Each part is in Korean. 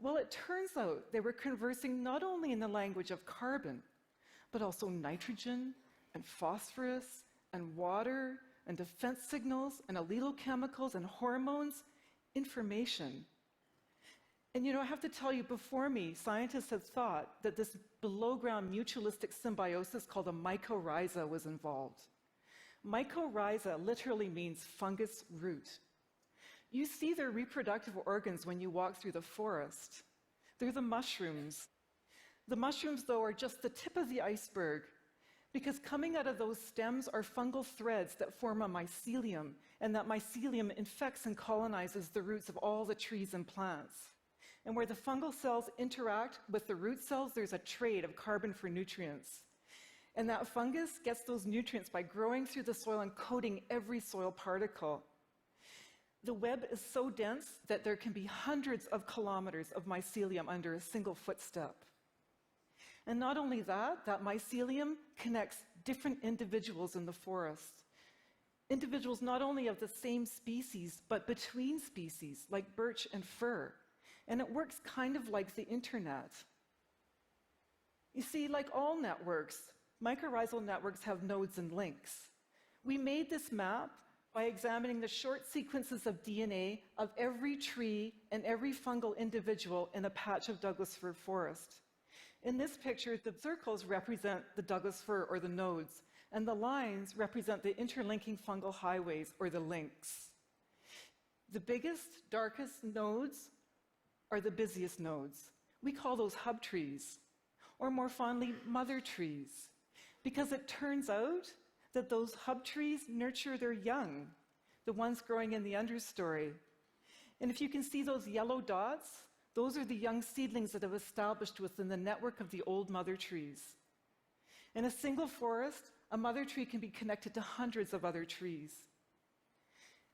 Well, it turns out they were conversing not only in the language of carbon, but also nitrogen and phosphorus and water and defense signals and allelochemicals and hormones, information. And you know, I have to tell you, before me, scientists had thought that this below ground mutualistic symbiosis called a mycorrhiza was involved. Mycorrhiza literally means fungus root. You see their reproductive organs when you walk through the forest. They're the mushrooms. The mushrooms, though, are just the tip of the iceberg because coming out of those stems are fungal threads that form a mycelium, and that mycelium infects and colonizes the roots of all the trees and plants. And where the fungal cells interact with the root cells, there's a trade of carbon for nutrients. And that fungus gets those nutrients by growing through the soil and coating every soil particle. The web is so dense that there can be hundreds of kilometers of mycelium under a single footstep. And not only that, that mycelium connects different individuals in the forest. Individuals not only of the same species, but between species, like birch and fir. And it works kind of like the internet. You see, like all networks, mycorrhizal networks have nodes and links. We made this map by examining the short sequences of DNA of every tree and every fungal individual in a patch of Douglas fir forest. In this picture, the circles represent the Douglas fir or the nodes, and the lines represent the interlinking fungal highways or the links. The biggest, darkest nodes are the busiest nodes. We call those hub trees, or more fondly, mother trees, because it turns out that those hub trees nurture their young, the ones growing in the understory. And if you can see those yellow dots, those are the young seedlings that have established within the network of the old mother trees. In a single forest, a mother tree can be connected to hundreds of other trees.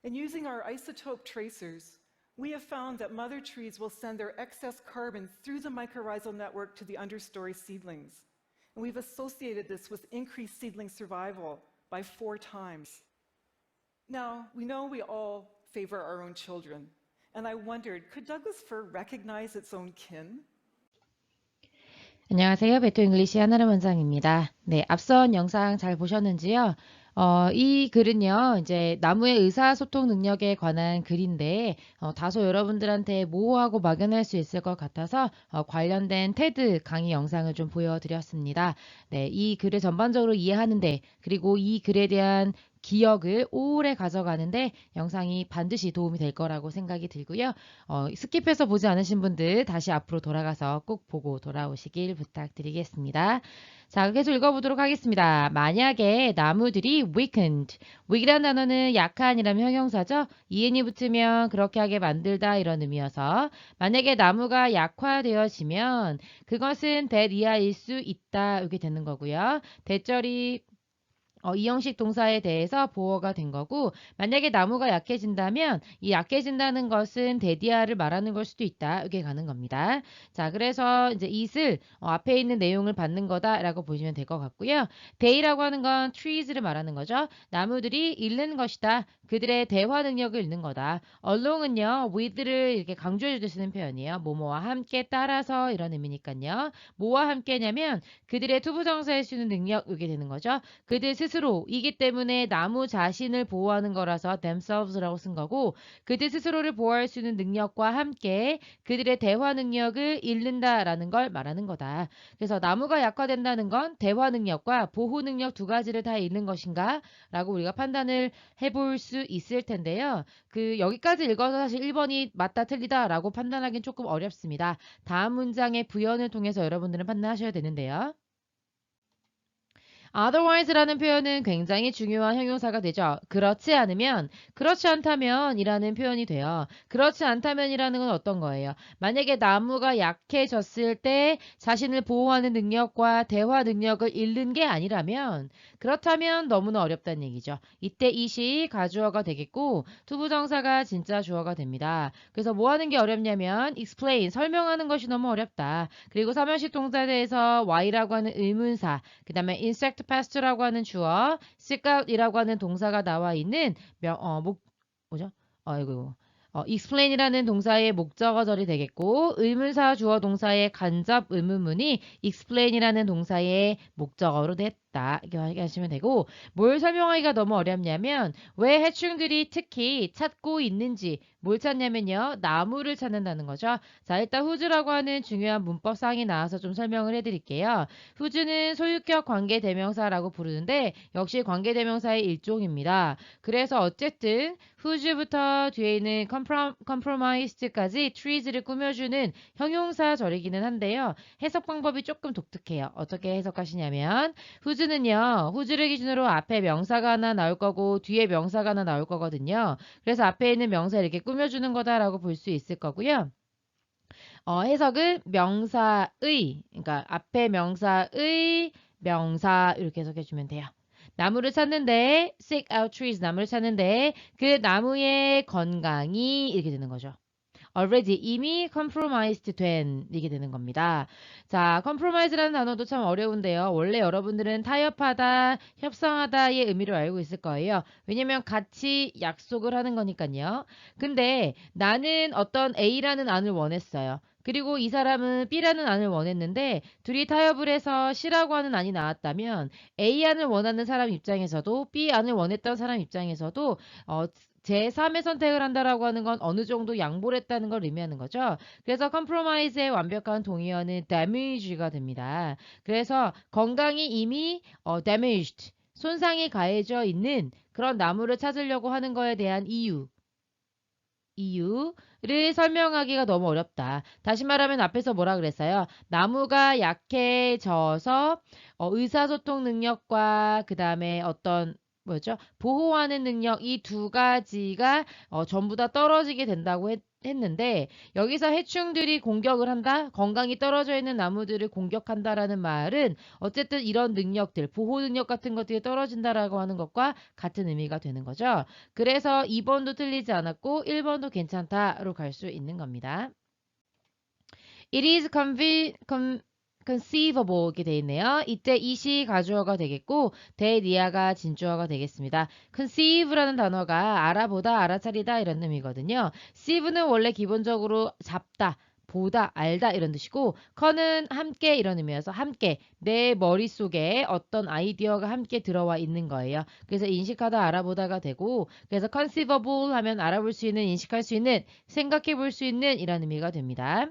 And using our isotope tracers, we have found that mother trees will send their excess carbon through the mycorrhizal network to the understory seedlings. And we've associated this with increased seedling survival by four times. Now, we know we all favor our own children. And I wondered, could Douglas fir recognize its own kin? 안녕하세요. 베토 잉글리시 하나름 원장입니다. 네, 앞선 영상 잘 보셨는지요? 어, 이 글은요, 이제 나무의 의사소통 능력에 관한 글인데, 어, 다소 여러분들한테 모호하고 막연할 수 있을 것 같아서 어, 관련된 테드 강의 영상을 좀 보여드렸습니다. 네, 이 글을 전반적으로 이해하는데, 그리고 이 글에 대한 기억을 오래 가져가는데 영상이 반드시 도움이 될 거라고 생각이 들고요. 어, 스킵해서 보지 않으신 분들 다시 앞으로 돌아가서 꼭 보고 돌아오시길 부탁드리겠습니다. 자, 계속 읽어보도록 하겠습니다. 만약에 나무들이 weakened, weak이라는 단어는 약한이라는 형용사죠. 이엔이 붙으면 그렇게 하게 만들다 이런 의미여서 만약에 나무가 약화되어지면 그것은 that 이하일 수 있다 이렇게 되는 거고요. 대절이 어, 이 형식 동사에 대해서 보어가 된 거고 만약에 나무가 약해진다면 이 약해진다는 것은 데디아를 말하는 걸 수도 있다 이렇게 가는 겁니다. 자 그래서 이제 it을 어, 앞에 있는 내용을 받는 거다라고 보시면 될 것 같고요. day라고 하는 건 trees를 말하는 거죠. 나무들이 잃는 것이다. 그들의 대화 능력을 잃는 거다. along은요 with를 이렇게 강조해 줄 쓰는 표현이에요. 뭐뭐와 함께 따라서 이런 의미니까요. 뭐와 함께냐면 그들의 투부정사에 쓰는 능력 이게 되는 거죠. 그들 스스로 이기 때문에 나무 자신을 보호하는 거라서 themselves라고 쓴 거고 그들 스스로를 보호할 수 있는 능력과 함께 그들의 대화 능력을 잃는다라는 걸 말하는 거다. 그래서 나무가 약화된다는 건 대화 능력과 보호 능력 두 가지를 다 잃는 것인가? 라고 우리가 판단을 해볼 수 있을 텐데요. 그 여기까지 읽어서 사실 1번이 맞다 틀리다 라고 판단하기는 조금 어렵습니다. 다음 문장의 부연을 통해서 여러분들은 판단하셔야 되는데요. Otherwise라는 표현은 굉장히 중요한 형용사가 되죠. 그렇지 않으면, 그렇지 않다면 이라는 표현이 돼요. 그렇지 않다면이라는 건 어떤 거예요? 만약에 나무가 약해졌을 때 자신을 보호하는 능력과 대화 능력을 잃는 게 아니라면 그렇다면 너무나 어렵다는 얘기죠. 이때 이시 가주어가 되겠고 투부정사가 진짜 주어가 됩니다. 그래서 뭐 하는 게 어렵냐면 explain, 설명하는 것이 너무 어렵다. 그리고 사면식 동사에 대해서 y라고 하는 의문사, 그 다음에 insect past라고 하는 주어, seek out이라고 하는 동사가 나와 있는 명, 어, 목, 뭐죠? 아이고. 어, explain이라는 동사의 목적어절이 되겠고 의문사 주어 동사의 간접 의문문이 explain이라는 동사의 목적어로 됐다. 이렇게 하시면 되고 뭘 설명하기가 너무 어렵냐면 왜 해충들이 특히 찾고 있는지 뭘 찾냐면요. 나무를 찾는다는 거죠. 자, 일단 후즈라고 하는 중요한 문법상이 나와서 좀 설명을 해드릴게요. 후즈는 소유격 관계대명사라고 부르는데 역시 관계대명사의 일종입니다. 그래서 어쨌든 후즈부터 뒤에 있는 compromised까지 trees를 꾸며주는 형용사 절이기는 한데요. 해석 방법이 조금 독특해요. 어떻게 해석하시냐면 후즈 는요. 후즈를 기준으로 앞에 명사가 하나 나올 거고 뒤에 명사가 하나 나올 거거든요. 그래서 앞에 있는 명사 이렇게 꾸며주는 거다라고 볼 수 있을 거고요. 어, 해석은 명사의, 그러니까 앞에 명사의 명사 이렇게 해석해 주면 돼요. 나무를 찾는데 seek out trees 나무를 찾는데 그 나무의 건강이 이렇게 되는 거죠. Already 이미 compromised 된 이게 되는 겁니다. 자, compromise라는 단어도 참 어려운데요. 원래 여러분들은 타협하다, 협상하다의 의미를 알고 있을 거예요. 왜냐면 같이 약속을 하는 거니까요. 근데 나는 어떤 A라는 안을 원했어요. 그리고 이 사람은 B라는 안을 원했는데 둘이 타협을 해서 C라고 하는 안이 나왔다면 A 안을 원하는 사람 입장에서도 B 안을 원했던 사람 입장에서도 어, 제3의 선택을 한다라고 하는 건 어느 정도 양보를 했다는 걸 의미하는 거죠. 그래서 compromise의 완벽한 동의어는 damage가 됩니다. 그래서 건강이 이미 어, damaged, 손상이 가해져 있는 그런 나무를 찾으려고 하는 거에 대한 이유. 이유를 설명하기가 너무 어렵다. 다시 말하면 앞에서 뭐라 그랬어요? 나무가 약해져서 어, 의사소통 능력과 그 다음에 어떤 뭐죠? 보호하는 능력 이 두 가지가 어, 전부 다 떨어지게 된다고 했, 했는데 여기서 해충들이 공격을 한다, 건강이 떨어져 있는 나무들을 공격한다라는 말은 어쨌든 이런 능력들, 보호 능력 같은 것들이 떨어진다라고 하는 것과 같은 의미가 되는 거죠. 그래서 2번도 틀리지 않았고 1번도 괜찮다로 갈 수 있는 겁니다. It is convi, con, conceivable 이렇게 돼 있네요. 이때 이시 가주어가 되겠고 대니아가 진주어가 되겠습니다. conceive라는 단어가 알아보다, 알아차리다 이런 의미거든요. sieve는 원래 기본적으로 잡다, 보다, 알다 이런 뜻이고 con은 함께 이런 의미여서 함께 내 머릿속에 어떤 아이디어가 함께 들어와 있는 거예요. 그래서 인식하다, 알아보다가 되고 그래서 conceivable 하면 알아볼 수 있는, 인식할 수 있는, 생각해 볼 수 있는 이런 의미가 됩니다.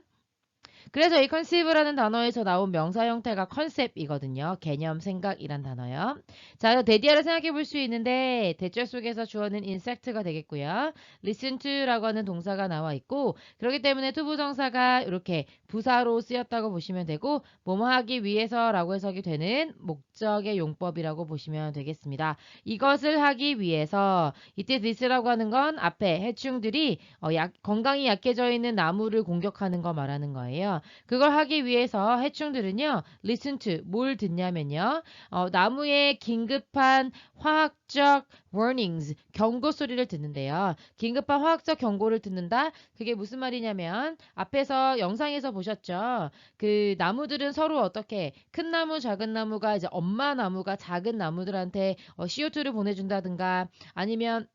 그래서 이 컨셉이라는 단어에서 나온 명사 형태가 컨셉이거든요. 개념, 생각이란 단어요. 자, 데디아를 생각해 볼 수 있는데 대절 속에서 주어는 insect가 되겠고요. listen to라고 하는 동사가 나와 있고 그렇기 때문에 투부정사가 이렇게 부사로 쓰였다고 보시면 되고 뭐뭐 하기 위해서라고 해석이 되는 목적의 용법이라고 보시면 되겠습니다. 이것을 하기 위해서 이때 this라고 하는 건 앞에 해충들이 어, 약, 건강이 약해져 있는 나무를 공격하는 거 말하는 거예요. 그걸 하기 위해서 해충들은요, listen to, 뭘 듣냐면요, 어, 나무의 긴급한 화학적 warnings, 경고 소리를 듣는데요. 긴급한 화학적 경고를 듣는다? 그게 무슨 말이냐면, 앞에서 영상에서 보셨죠? 그 나무들은 서로 어떻게, 큰 나무, 작은 나무가 이제 엄마 나무가 작은 나무들한테 어, CO2를 보내준다든가, 아니면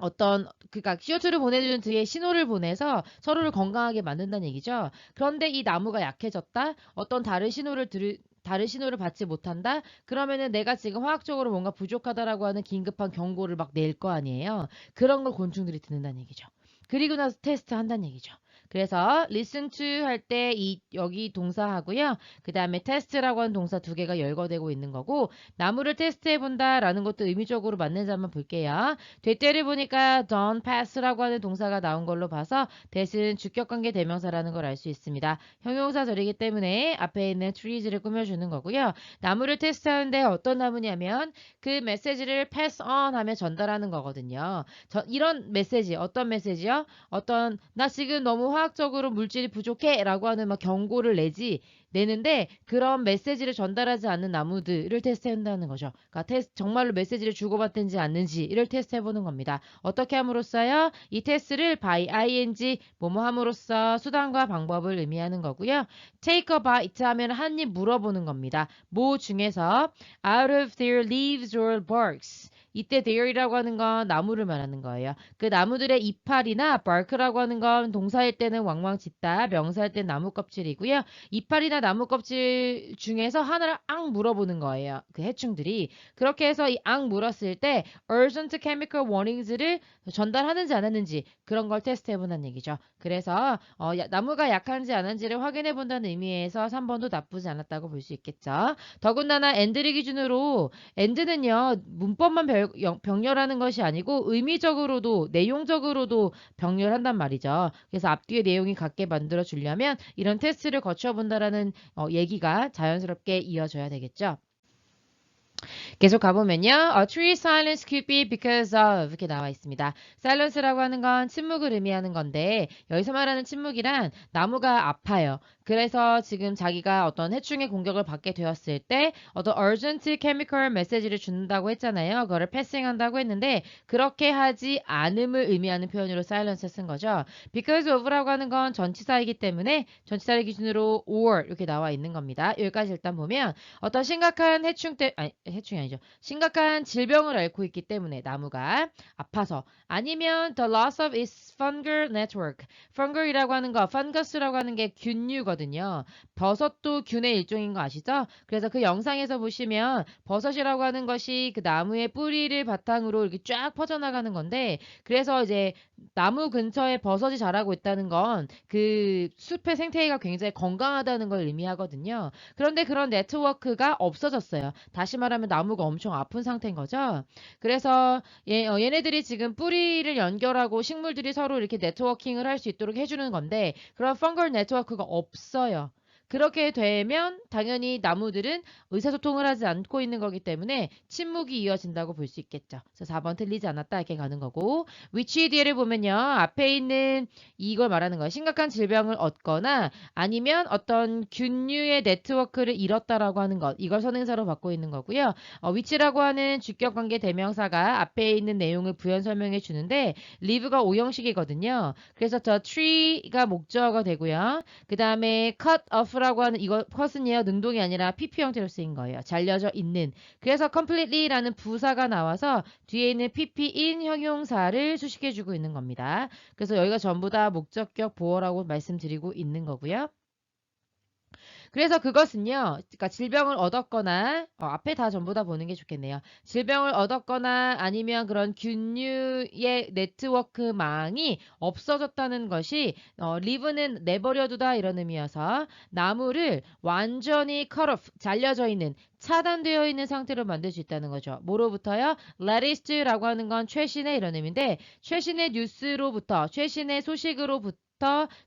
어떤 그니까 CO2를 보내주는 뒤에 신호를 보내서 서로를 건강하게 만든다는 얘기죠. 그런데 이 나무가 약해졌다. 어떤 다른 신호를 들 다른 신호를 받지 못한다? 그러면은 내가 지금 화학적으로 뭔가 부족하다라고 하는 긴급한 경고를 막 낼 거 아니에요. 그런 걸 곤충들이 듣는다는 얘기죠. 그리고 나서 테스트 한다는 얘기죠. 그래서 listen to 할 때 이 여기 동사하고요. 그 다음에 test라고 하는 동사 두 개가 열거되고 있는 거고 나무를 테스트해 본다라는 것도 의미적으로 맞는지 한번 볼게요. 되때를 보니까 don't pass라고 하는 동사가 나온 걸로 봐서 대신 주격관계 대명사라는 걸 알 수 있습니다. 형용사 절이기 때문에 앞에 있는 trees를 꾸며주는 거고요. 나무를 테스트하는데 어떤 나무냐면 그 메시지를 pass on 하면 전달하는 거거든요. 저, 이런 메시지 어떤 메시지요? 어떤 나 지금 너무 화 화학적으로 물질이 부족해 라고 하는 막 경고를 내지 내는데 그런 메시지를 전달하지 않는 나무들을 테스트한다는 거죠. 그러니까 테스트, 정말로 메시지를 주고받든지 않는지를 테스트해보는 겁니다. 어떻게 함으로써요? 이 테스트를 by ing 뭐뭐 함으로써 수단과 방법을 의미하는 거고요. take a bite 하면 한 입 물어보는 겁니다. 뭐 중에서 out of their leaves or barks 이때 there이라고 하는 건 나무를 말하는 거예요. 그 나무들의 이파리나 bark라고 하는 건 동사일 때는 왕왕 짖다, 명사일 때는 나무 껍질이고요. 이파리나 나무 껍질 중에서 하나를 앙 물어보는 거예요. 그 해충들이. 그렇게 해서 이 앙 물었을 때 urgent chemical warnings를 전달하는지 안 하는지 그런 걸 테스트 해 본다는 얘기죠. 그래서 어, 야- 나무가 약한지 안 한지를 확인해 본다는 의미에서 3번도 나쁘지 않았다고 볼 수 있겠죠. 더군다나 엔드를 기준으로 엔드는요 문법만 병렬하는 것이 아니고 의미적으로도 내용적으로도 병렬한단 말이죠. 그래서 앞뒤의 내용이 같게 만들어 주려면 이런 테스트를 거쳐 본다라는 어, 얘기가 자연스럽게 이어져야 되겠죠. 계속 가보면요. A tree silence could be because of 이렇게 나와 있습니다. silence라고 하는 건 침묵을 의미하는 건데 여기서 말하는 침묵이란 나무가 아파요. 그래서 지금 자기가 어떤 해충의 공격을 받게 되었을 때 어떤 urgent chemical 메시지를 준다고 했잖아요. 그거를 패싱한다고 했는데 그렇게 하지 않음을 의미하는 표현으로 silence 쓴 거죠. because of라고 하는 건 전치사이기 때문에 전치사를 기준으로 or 이렇게 나와 있는 겁니다. 여기까지 일단 보면 어떤 심각한 해충 때 아니 해충이 아니죠. 심각한 질병을 앓고 있기 때문에 나무가 아파서 아니면 the loss of its fungal network. fungal이라고 하는 거, fungus라고 하는 게 균류거든요. 버섯도 균의 일종인 거 아시죠? 그래서 그 영상에서 보시면 버섯이라고 하는 것이 그 나무의 뿌리를 바탕으로 이렇게 쫙 퍼져나가는 건데 그래서 이제 나무 근처에 버섯이 자라고 있다는 건 그 숲의 생태계가 굉장히 건강하다는 걸 의미하거든요. 그런데 그런 네트워크가 없어졌어요. 다시 말하면 나무가 엄청 아픈 상태인 거죠. 그래서 얘, 어, 얘네들이 지금 뿌리를 연결하고 식물들이 서로 이렇게 네트워킹을 할 수 있도록 해주는 건데 그런 펑걸 네트워크가 없어요. 그렇게 되면 당연히 나무들은 의사소통을 하지 않고 있는 거기 때문에 침묵이 이어진다고 볼 수 있겠죠. 그래서 4번 틀리지 않았다 이렇게 가는 거고 위치 뒤에를 보면요. 앞에 있는 이걸 말하는 거예요. 심각한 질병을 얻거나 아니면 어떤 균류의 네트워크를 잃었다라고 하는 것. 이걸 선행사로 받고 있는 거고요. 어, 위치라고 하는 주격관계 대명사가 앞에 있는 내용을 부연 설명해 주는데 live가 오형식이거든요. 그래서 the tree가 목적어가 되고요. 그 다음에 cut off 라고 하는 이거 cut은요 능동이 아니라 pp 형태로 쓰인 거예요. 잘려져 있는. 그래서 completely라는 부사가 나와서 뒤에 있는 pp인 형용사를 수식해주고 있는 겁니다. 그래서 여기가 전부 다 목적격 보어라고 말씀드리고 있는 거고요. 그래서 그것은요, 그러니까 질병을 얻었거나 어, 앞에 다 전부 다 보는 게 좋겠네요. 질병을 얻었거나 아니면 그런 균류의 네트워크망이 없어졌다는 것이 어, 리브는 내버려두다 이런 의미여서 나무를 완전히 cut 잘려져 있는 차단되어 있는 상태로 만들 수 있다는 거죠. 뭐로부터요? latest라고 하는 건 최신의 이런 의미인데 최신의 뉴스로부터 최신의 소식으로부터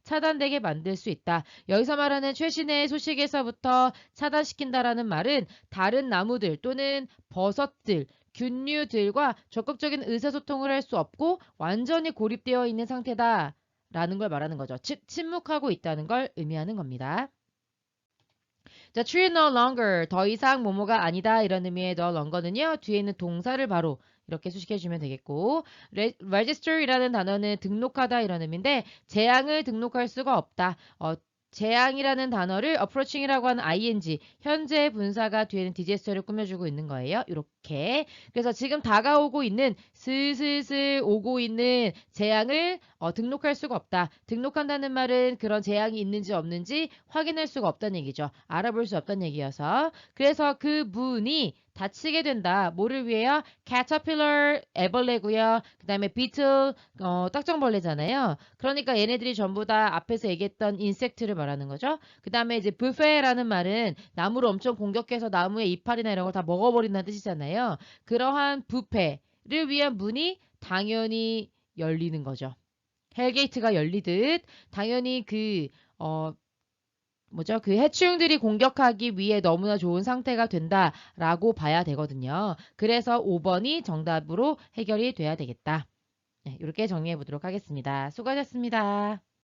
차단되게 만들 수 있다. 여기서 말하는 최신의 소식에서부터 차단시킨다라는 말은 다른 나무들 또는 버섯들 균류들과 적극적인 의사소통을 할 수 없고 완전히 고립되어 있는 상태다 라는 걸 말하는 거죠. 즉 침묵하고 있다는 걸 의미하는 겁니다. 자, tree no longer 더 이상 뭐뭐가 아니다 이런 의미의 no longer는요 뒤에 있는 동사를 바로 이렇게 수식해 주면 되겠고 re- register이라는 단어는 등록하다 이런 의미인데 재앙을 등록할 수가 없다. 어, 재앙이라는 단어를 approaching이라고 하는 ing 현재 분사가 뒤에는 디제스처를 꾸며주고 있는 거예요. 이렇게 그래서 지금 다가오고 있는 슬슬슬 오고 있는 재앙을 어, 등록할 수가 없다. 등록한다는 말은 그런 재앙이 있는지 없는지 확인할 수가 없다는 얘기죠. 알아볼 수 없다는 얘기여서 그래서 그 문이 닫히게 된다. 뭐를 위해요? caterpillar 애벌레고요. 그 다음에 beetle 어, 딱정벌레잖아요. 그러니까 얘네들이 전부 다 앞에서 얘기했던 인섹트를 말하는 거죠. 그 다음에 이제 buffet라는 말은 나무를 엄청 공격해서 나무의 이파리나 이런 걸 다 먹어버린다는 뜻이잖아요. 그러한 부패를 위한 문이 당연히 열리는 거죠. 헬게이트가 열리듯 당연히 그 어, 뭐죠? 그 해충들이 공격하기 위해 너무나 좋은 상태가 된다라고 봐야 되거든요. 그래서 5번이 정답으로 해결이 돼야 되겠다. 네, 이렇게 정리해 보도록 하겠습니다. 수고하셨습니다.